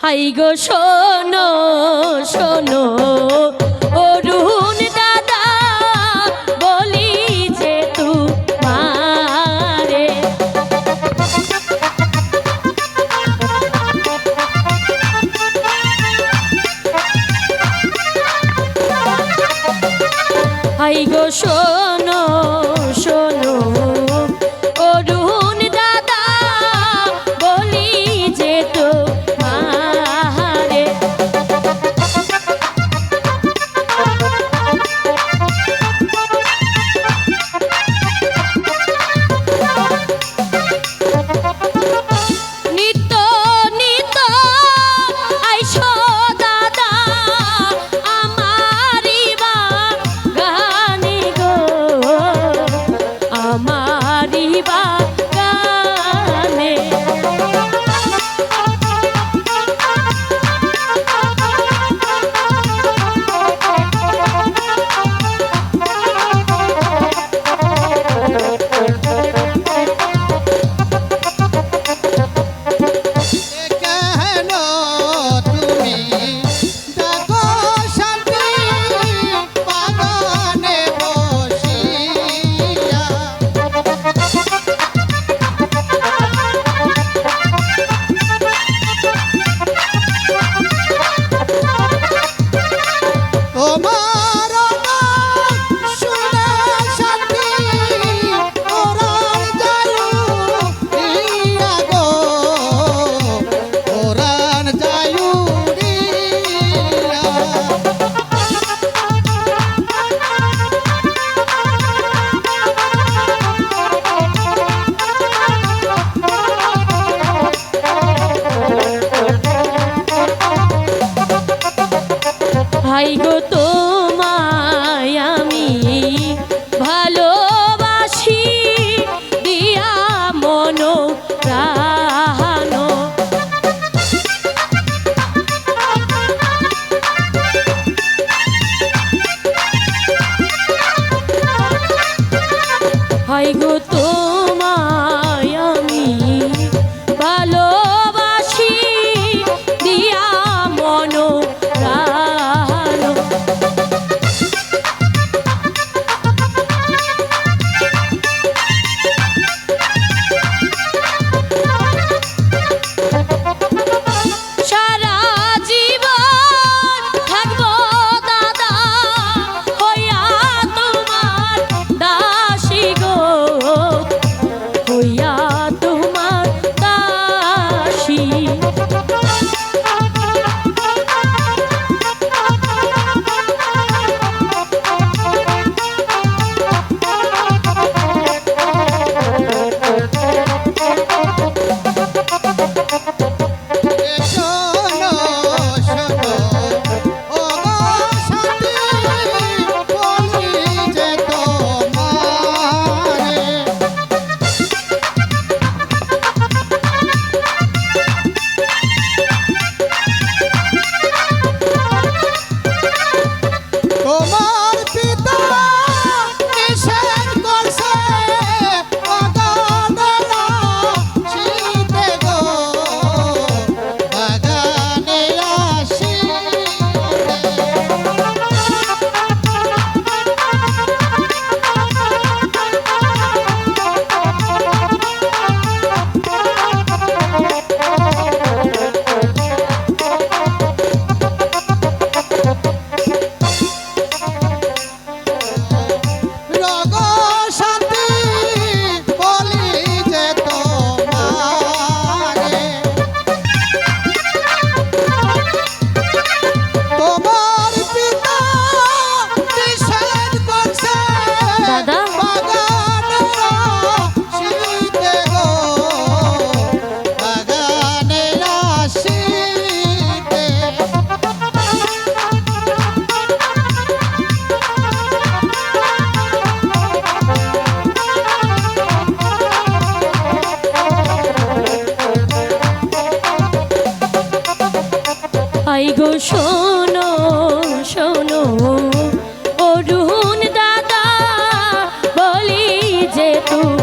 High গো শোনো। ভাই গো তোমায় আমি ভালোবাসি দিয়া মন প্রাণ। ভাই গো তো tú.